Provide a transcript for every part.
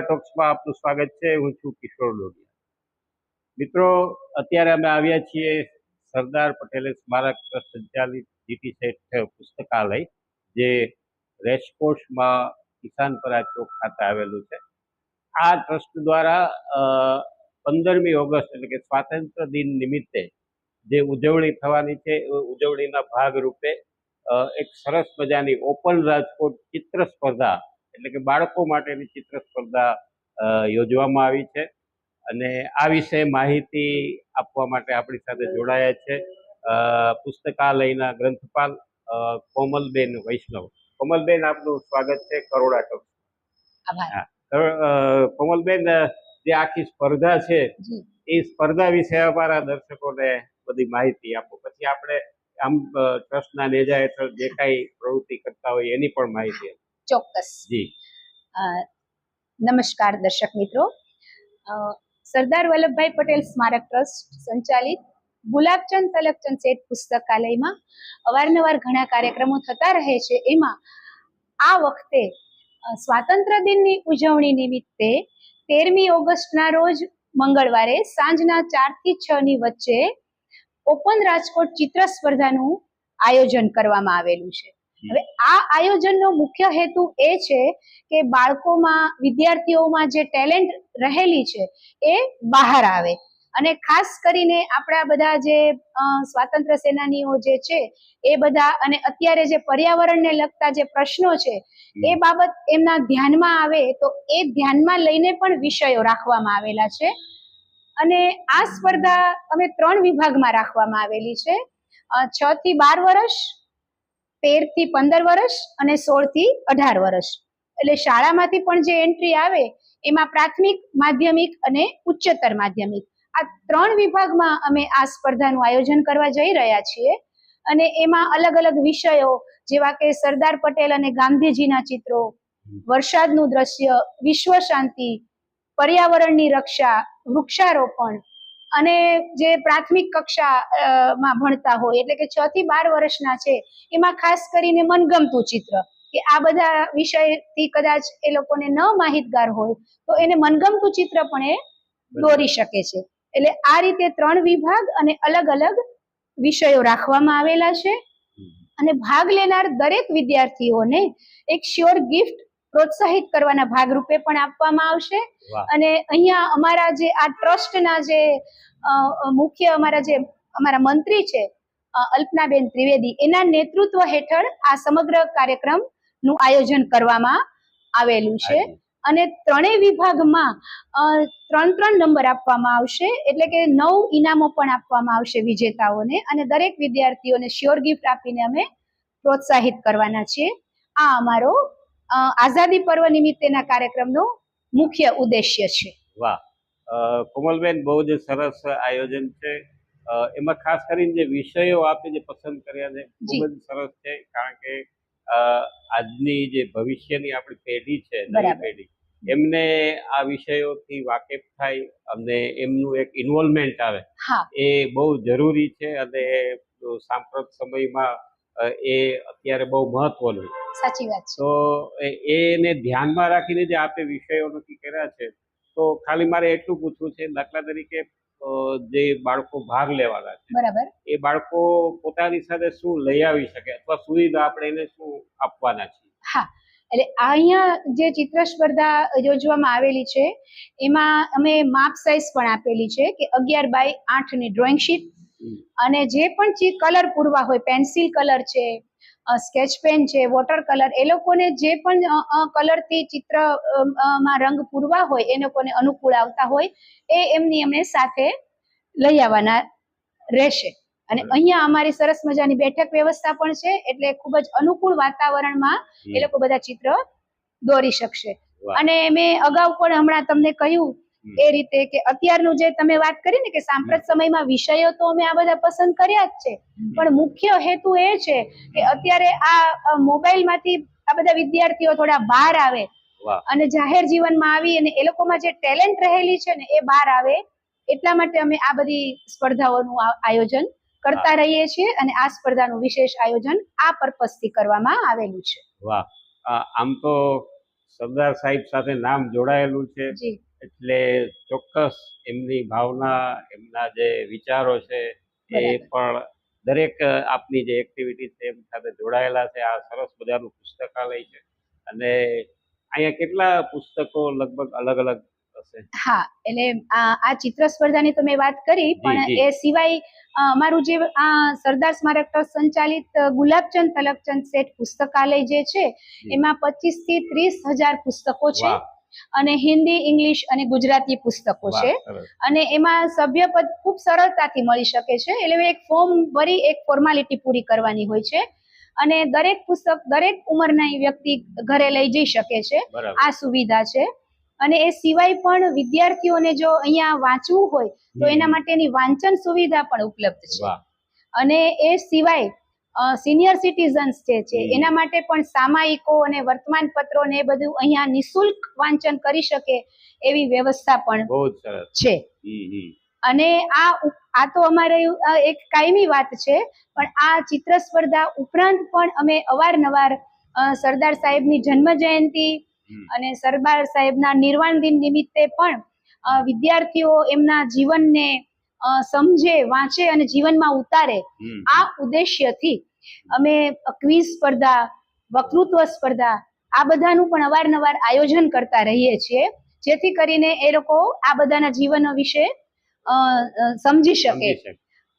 કરોડા ટોક્સમાં આપનું સ્વાગત છે. હું છું કિશોર ડોડિયા મિત્રો, અત્યારે અમે આવ્યા છીએ સરદાર પટેલે સ્મારક સંચાલિત જીટી શેઠ પુસ્તકાલય, જે રેસકોર્સમાં કિસાનપરા ચોક ખાતે આવેલું છે. આ ટ્રસ્ટ દ્વારા પંદરમી ઓગસ્ટ એટલે કે સ્વાતંત્ર્ય દિન નિમિત્તે જે ઉજવણી થવાની છે, એ ઉજવણીના ભાગરૂપે એક સરસ મજાની ઓપન રાજકોટ ચિત્ર સ્પર્ધા એટલે કે બાળકો માટેની ચિત્ર સ્પર્ધા યોજવામાં આવી છે. અને આ વિશે માહિતી આપવા માટે આપણી સાથે જોડાયા છે. પુસ્તકાલયના ગ્રંથપાલ કોમલબેન વૈષ્ણવ. કોમલબેન આપનું સ્વાગત છે કરોડા ટોક કોમલબેન જે આખી સ્પર્ધા છે એ સ્પર્ધા વિશે અમારા દર્શકોને બધી માહિતી આપો. પછી આપણે આમ ટ્રસ્ટના નેજા હેઠળ જે કાંઈ પ્રવૃત્તિ કરતા હોય એની પણ માહિતી આપો. ચોક્કસ. નમસ્કાર દર્શક મિત્રો. સરદાર વલ્લભભાઈ પટેલ સ્મારક ટ્રસ્ટ સંચાલિત ગુલાબચંદ તલકચંદ શેઠ પુસ્તકાલયમાં અવારનવાર ઘણા કાર્યક્રમો થતા રહે છે. એમાં આ વખતે સ્વાતંત્ર્ય દિનની ઉજવણી નિમિત્તે તેરમી ઓગસ્ટના રોજ મંગળવારે સાંજના ચારથી છ ની વચ્ચે ઓપન રાજકોટ ચિત્ર સ્પર્ધાનું આયોજન કરવામાં આવેલું છે. હવે આ આયોજનનો મુખ્ય હેતુ એ છે કે બાળકોમાં વિદ્યાર્થીઓમાં જે ટેલેન્ટ રહેલી છે એ બહાર આવે. અને ખાસ કરીને આપણા બધા જે સ્વાતંત્ર્ય સેનાનીઓ જે છે એ બધા અને અત્યારે જે પર્યાવરણને લગતા જે પ્રશ્નો છે એ બાબત એમના ધ્યાનમાં આવે તો એ ધ્યાનમાં લઈને પણ વિષયો રાખવામાં આવેલા છે. અને આ સ્પર્ધા અમે ત્રણ વિભાગમાં રાખવામાં આવેલી છે. છ થી બાર વર્ષ તેરથી પંદર વર્ષ અને સોળથી અઢાર વર્ષ. એટલે શાળામાંથી પણ જે એન્ટ્રી આવે, એમાં પ્રાથમિક, માધ્યમિક અને ઉચ્ચતર માધ્યમિક. આ ત્રણ વિભાગમાં અમે આ સ્પર્ધાનું આયોજન કરવા જઈ રહ્યા છીએ. અને એમાં અલગ અલગ વિષયો, જેવા કે સરદાર પટેલ અને ગાંધીજીના ચિત્રો, વરસાદનું દ્રશ્ય, વિશ્વ શાંતિ, પર્યાવરણની રક્ષા, વૃક્ષારોપણ અને જે પ્રાથમિક કક્ષા માં ભણતા હોય એટલે કે છ થી બાર વર્ષના છે એમાં ખાસ કરીને મનગમતું ચિત્ર કે આ બધા વિષયથી કદાચ એ લોકોને ન માહિતગાર હોય તો એને મનગમતું ચિત્ર પણ એ દોરી શકે છે. એટલે આ રીતે ત્રણ વિભાગ અને અલગ અલગ વિષયો રાખવામાં આવેલા છે. અને ભાગ લેનાર દરેક વિદ્યાર્થીઓને એક શ્યોર ગિફ્ટ પ્રોત્સાહિત કરવાના ભાગરૂપે પણ આપવામાં આવશે. અને અહીંયા અમારા જે આ ટ્રસ્ટના જે મુખ્ય અમારા જે અમારા મંત્રી છે અલ્પનાબેન ત્રિવેદી એના નેતૃત્વ હેઠળ આ સમગ્ર કાર્યક્રમનું આયોજન કરવામાં આવેલું છે. અને ત્રણેય વિભાગમાં ત્રણ ત્રણ નંબર આપવામાં આવશે. એટલે કે નવ ઇનામો પણ આપવામાં આવશે વિજેતાઓને. અને દરેક વિદ્યાર્થીઓને શ્યોર ગિફ્ટ આપીને અમે પ્રોત્સાહિત કરવાના છીએ. આ અમારો આઝાદી પર્વ નિમિત્તેના કાર્યક્રમનો મુખ્ય ઉદ્દેશ્ય છે. વાહ. કોમલબેન બહુ જ સરસ આયોજન છે. એમાં ખાસ કરીને જે વિષયો આપે જે પસંદ કર્યા છે ખૂબ જ સરસ છે કારણ કે આજની જે ભવિષ્યની આપણી પેઢી છે નવી પેઢી એમને આ વિષયોથી વાકેફ થાય અને એમનું એક ઇન્વોલ્વમેન્ટ આવે એ બહુ જરૂરી છે અને સાંપ્રત સમયમાં એ અત્યારે બહુ મહત્વનું છે. સાચી વાત તો એને ધ્યાનમાં રાખીને જે આપે વિષયો નક્કી કર્યા છે તો ખાલી મારે એટલું પૂછવું છે દાખલા તરીકે જે બાળકો ભાગ લેવાના છે બરાબર એ બાળકો પોતાની સાથે શું લઈ આવી શકે અથવા સુવિધા આપણે એને શું આપવાના છીએ હા એટલે અહીંયા જે ચિત્ર સ્પર્ધા યોજવામાં આવેલી છે એમાં અમે માપ સાઇઝ પણ આપેલી છે કે અગિયાર બાય આઠની ડ્રોઈંગ શીટ. અને જે પણ જે કલર પૂરવા હોય પેન્સિલ કલર છે સ્કેચ પેન છે વોટર કલર એ લોકોને જે પણ કલરથી ચિત્રમાં રંગ પૂરવા હોય એ લોકોને અનુકૂળ આવતા હોય એ એમની એમને સાથે લઈ આવવાના રહેશે. અને અહીંયા અમારી સરસ મજાની બેઠક વ્યવસ્થા પણ છે એટલે ખૂબ જ અનુકૂળ વાતાવરણમાં એ લોકો બધા ચિત્ર દોરી શકશે. અને મેં અગાઉ પણ હમણાં તમને કહ્યું. એ રીતે કે અત્યારનું જે તમે વાત કરી ને કે સાંપ્રત સમયમાં વિષયો તો અમે આ બધા પસંદ કર્યા જ છે. પણ મુખ્ય હેતુ એ છે કે અત્યારે આ મોબાઈલમાંથી આ બધા વિદ્યાર્થીઓ થોડા બહાર આવે અને જાહેર જીવનમાં આવી અને એ લોકોમાં જે ટેલેન્ટ રહેલી છે ને એ બહાર આવે એટલા માટે અમે આ બધી સ્પર્ધાઓનું આયોજન કરતા રહીએ છીએ અને આ સ્પર્ધાનું વિશેષ આયોજન આ પર્પઝથી કરવામાં આવેલું છે. વાહ. આમ તો સરદાર સાહેબ સાથે નામ જોડાયેલું છે. એટલે ચોક્કસ એમની ભાવના એમના જે વિચારો છે એ પણ દરેક આપની જે એક્ટિવિટી છે એમ સાથે જોડાયેલા છે. આ સરસ મજાનું પુસ્તકાલય છે. અને અહીંયા કેટલા પુસ્તકો લગભગ અલગ અલગ હશે? હા એટલે આ ચિત્ર સ્પર્ધાની તો મેં વાત કરી પણ એ સિવાય અમારું જે આ સરદાર સ્મારક ટ્રસ્ટ સંચાલિત ગુલાબચંદ તલબચંદ શેઠ પુસ્તકાલય જે છે એમાં પચીસથી ત્રીસ હજાર પુસ્તકો છે. અને હિન્દી ઇંગ્લિશ અને ગુજરાતી પુસ્તકો છે. અને એમાં સભ્યપદ ખૂબ સરળતાથી મળી શકે છે. એટલે એક ફોર્મ ભરી એક ફોર્માલિટી પૂરી કરવાની હોય છે. અને દરેક પુસ્તક દરેક ઉંમરના વ્યક્તિ ઘરે લઈ જઈ શકે છે. આ સુવિધા છે. અને એ સિવાય પણ વિદ્યાર્થીઓને જો અહીંયા વાંચવું હોય તો એના માટેની વાંચન સુવિધા પણ ઉપલબ્ધ છે. અને એ સિવાય સિનિયર સિટીઝન્સ જે છે એના માટે પણ સામાયિકો અને વર્તમાન પત્રો ને એ બધું અહીંયા નિશુલ્ક વાંચન કરી શકે એવી વ્યવસ્થા પણ છે. અને આ આ તો અમારે એક કાયમી વાત છે પણ આ ચિત્ર સ્પર્ધા ઉપરાંત પણ અમે અવારનવાર સરદાર સાહેબની જન્મ જયંતિ અને સરદાર સાહેબના નિર્વાણ દિન નિમિત્તે પણ વિદ્યાર્થીઓ એમના જીવનને સમજે વાંચે અને જીવનમાં ઉતારે આ ઉદ્દેશ્યથી અમે ક્વિઝ સ્પર્ધા વક્તૃત્વ સ્પર્ધા આ બધાનું પણ અવારનવાર આયોજન કરતા રહીએ છીએ જેથી કરીને એ લોકો આ બધાના જીવન વિશે સમજી શકે.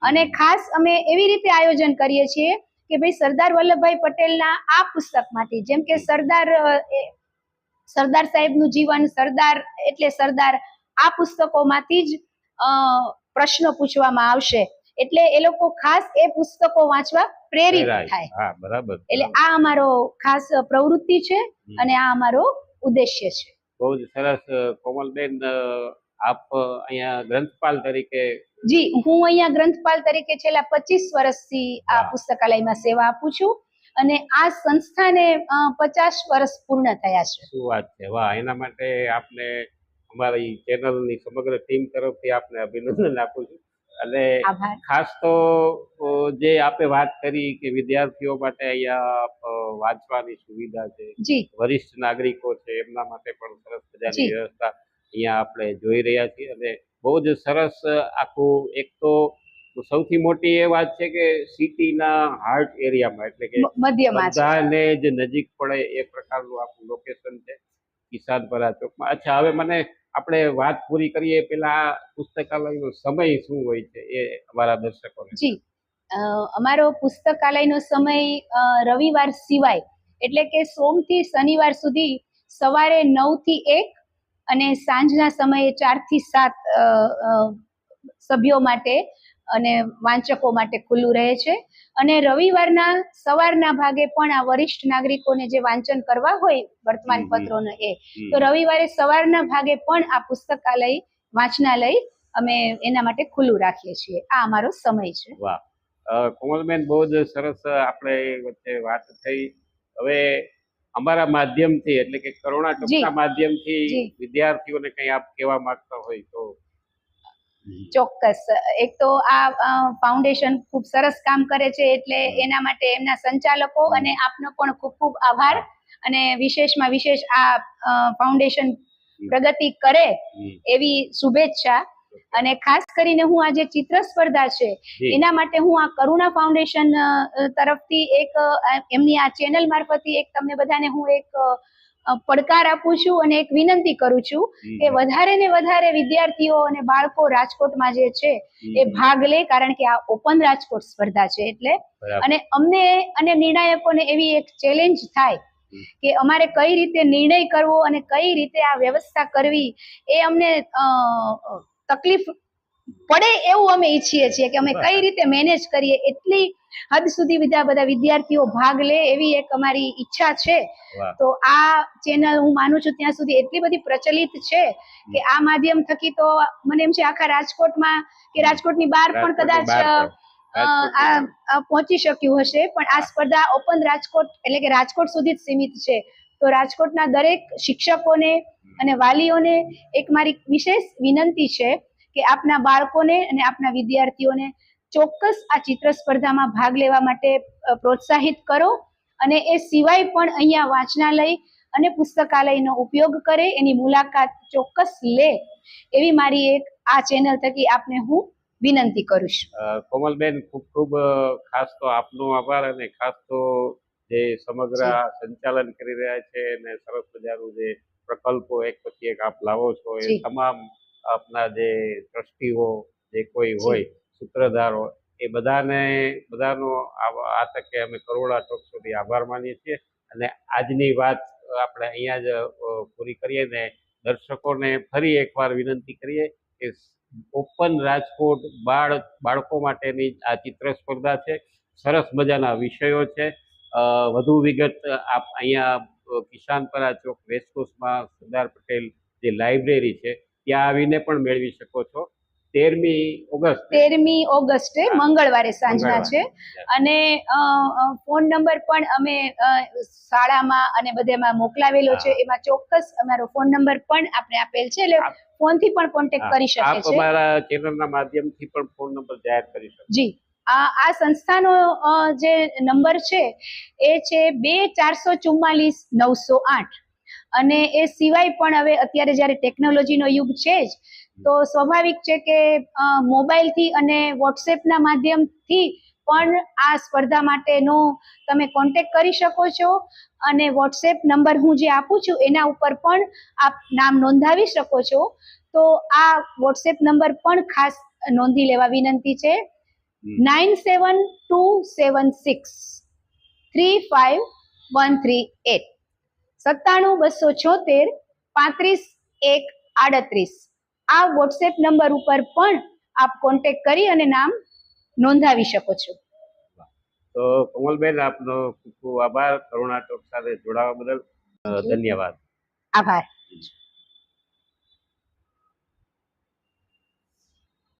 અને ખાસ અમે એવી રીતે આયોજન કરીએ છીએ કે ભાઈ સરદાર વલ્લભભાઈ પટેલના આ પુસ્તકમાંથી જેમ કે સરદાર સરદાર સાહેબનું જીવન સરદાર એટલે સરદાર આ પુસ્તકોમાંથી જ અ, પ્રશ્નો પૂછવામાં આવશે. એટલે એ લોકો ખાસ એ પુસ્તકો વાંચવા પ્રેરિત થાય. હા બરાબર. એટલે આ અમારો ખાસ પ્રવૃત્તિ છે અને આ અમારો ઉદ્દેશ્ય છે. બહુ જ સરસ કોમલબેન આપ અહીંયા ગ્રંથપાલ તરીકે જી હું અહીંયા ગ્રંથપાલ તરીકે છેલ્લા પચીસ વર્ષથી આ પુસ્તકાલયમાં સેવા આપું છું અને આ સંસ્થાને પચાસ વર્ષ પૂર્ણ થયા છે. શું વાત છે. વાહ એના માટે આપને અમારી ચેનલની સમગ્ર ટીમ તરફથી આપને અભિનંદન આપું છું. અને ખાસ તો જે આપે વાત કરી કે વિદ્યાર્થીઓ માટે અહીંયા વાંચવાની સુવિધા છે વરિષ્ઠ નાગરિકો છે એમના માટે પણ સરસ મજાની વ્યવસ્થા અહીંયા આપણે જોઈ રહ્યા છીએ. અને બહુ જ સરસ આખું એક તો સૌથી મોટી એ વાત છે કે સિટીના હાર્ટ એરિયામાં એટલે કે બધાને જ નજીક પડે એ પ્રકારનું આખું લોકેશન છે કિસાનપરા ચોકમાં. અચ્છા હવે મને આપણે વાત પૂરી કરીએ પેલા પુસ્તકાલયનો સમય શું હોય છે એ અમારા દર્શકોને. જી. અમારો પુસ્તકાલયનો સમય રવિવાર સિવાય એટલે કે સોમથી શનિવાર સુધી સવારે નવથી એક અને સાંજના સમયે ચારથી સાત સભ્યો માટે અને વાંચકો માટે ખુલ્લું રહે છે. અને રવિવારના સવારના ભાગે પણ આ વરિષ્ઠ નાગરિકોને જે વાંચન કરવા હોય વર્તમાન. પત્રોને એ તો રવિવારે સવારના ભાગે પણ આ પુસ્તકાલય વાંચનાલય અમે એના માટે ખુલ્લું રાખીએ છીએ. આ અમારો સમય છે. વાહ. કોમલબેન બહુ જ સરસ આપણે વચ્ચે વાત થઈ. હવે અમારા માધ્યમથી એટલે કે. ટૂંકના માધ્યમથી વિદ્યાર્થીઓને કંઈ આપ કહેવા માંગતા હોય તો ચોક્કસ. એક તો આ ફાઉન્ડેશન ખૂબ સરસ કામ કરે છે એટલે એના માટે એમના સંચાલકો અને આપનો પણ ખૂબ ખૂબ આભાર. અને વિશેષમાં વિશેષ આ ફાઉન્ડેશન પ્રગતિ કરે એવી શુભેચ્છા. અને ખાસ કરીને હું આ જે ચિત્ર સ્પર્ધા છે એના માટે હું આ કરુણા ફાઉન્ડેશન તરફથી એક એમની આ ચેનલ મારફતથી એક તમને બધાને હું એક પડકાર આપું છું અને એક વિનંતી કરું છું કે વધારે ને વધારે વિદ્યાર્થીઓ અને બાળકો રાજકોટમાં જે છે એ ભાગ લે કારણ કે આ ઓપન રાજકોટ સ્પર્ધા છે એટલે. અને અમને અને નિર્ણાયકોને એવી એક ચેલેન્જ થાય કે અમારે કઈ રીતે નિર્ણય કરવો અને કઈ રીતે આ વ્યવસ્થા કરવી એ અમને તકલીફ પડે એવું અમે ઈચ્છીએ છીએ કે અમે કઈ રીતે મેનેજ કરીએ એટલી હદ સુધી બધા બધા વિદ્યાર્થીઓ ભાગ લે એવી એક અમારી ઈચ્છા છે. તો આ ચેનલ હું માનું છું ત્યાં સુધી એટલી બધી પ્રચલિત છે કે આ માધ્યમ થકી તો મને એમ છે આખા રાજકોટમાં કે રાજકોટની બહાર પણ કદાચ પહોંચી શક્યું હશે પણ આ સ્પર્ધા ઓપન રાજકોટ એટલે કે રાજકોટ સુધી જ સીમિત છે. તો રાજકોટના દરેક શિક્ષકોને અને વાલીઓને એક મારી વિશેષ વિનંતી છે કે આપના બાળકોને અને આપના વિદ્યાર્થીઓને ચોક્કસ આ ચિત્ર સ્પર્ધામાં ભાગ લેવા માટે પ્રોત્સાહિત કરો અને એ સિવાય પણ અહીંયા વાંચનાલય અને પુસ્તકાલયનો ઉપયોગ કરે એની મુલાકાત ચોક્કસ લે એવી મારી એક આ ચેનલ થકી આપને હું વિનંતી કરું છું. કોમલબેન ખૂબ ખૂબ ખાસ તો આપનો આભાર અને ખાસ તો જે સમગ્ર સંચાલન કરી રહ્યા છે અને સરસ મજાનું જે પ્રકલ્પો એક પછી એક આપ લાવો છો એ તમામ આપના જે ટ્રસ્ટીઓ જે કોઈ હોય સૂત્રધારો એ બધાને બધાનો આ તકે અમે કરોડા ટોક સુધી આભાર માનીએ છીએ. અને આજની વાત આપણે અહીંયા જ પૂરી કરીએ ને દર્શકોને ફરી એકવાર વિનંતી કરીએ કે ઓપન રાજકોટ બાળ બાળકો માટેની આ ચિત્ર સ્પર્ધા છે. સરસ મજાના વિષયો છે. વધુ વિગત આપ અહીંયા કિસાનપરા ચોક રેસકોર્સમાં સરદાર પટેલ જે લાઇબ્રેરી છે ત્યાં આવીને પણ મેળવી શકો છો. તેરમી ઓગસ્ટ. તેરમી ઓગસ્ટે મંગળવારે સાંજના છે. અને ફોન નંબર પણ અમે શાળામાં અને બધેમાં મોકલાવેલો છે. એમાં ચોક્કસ અમારો ફોન નંબર પણ આપણે આપેલ છે. એટલે ફોન ફોનથી પણ કોન્ટેક્ટ કરી શકે છે. અમારા ચેનલના માધ્યમથી પણ ફોન નંબર જાહેર કરી શકો. જી. આ આ સંસ્થાનો જે નંબર છે એ છે બે ચારસો ચુમ્માલીસ નવસો આઠ. અને એ સિવાય પણ હવે અત્યારે જ્યારે ટેકનોલોજીનો યુગ છે જ તો સ્વાભાવિક છે કે મોબાઈલથી અને વોટ્સએપના માધ્યમથી પણ આ સ્પર્ધા માટેનો તમે કોન્ટેક્ટ કરી શકો છો. અને વોટ્સએપ નંબર હું જે આપું છું એના ઉપર પણ આપ નામ નોંધાવી શકો છો. તો આ વોટ્સએપ નંબર પણ ખાસ નોંધી લેવા વિનંતી છે. Nine seven two seven six three five one three eight. સત્તાણું બસો છોતેર પાંત્રીસ એક આડત્રીસ. આ વોટ્સએપ નંબર ઉપર પણ આપ કોન્ટેક્ટ કરી અને નામ નોંધાવી શકો છો. તો કોમલબેન આપનો ખૂબ ખૂબ આભાર. કરુણા ટોક સાથે જોડાવા બદલ ધન્યવાદ. આભાર.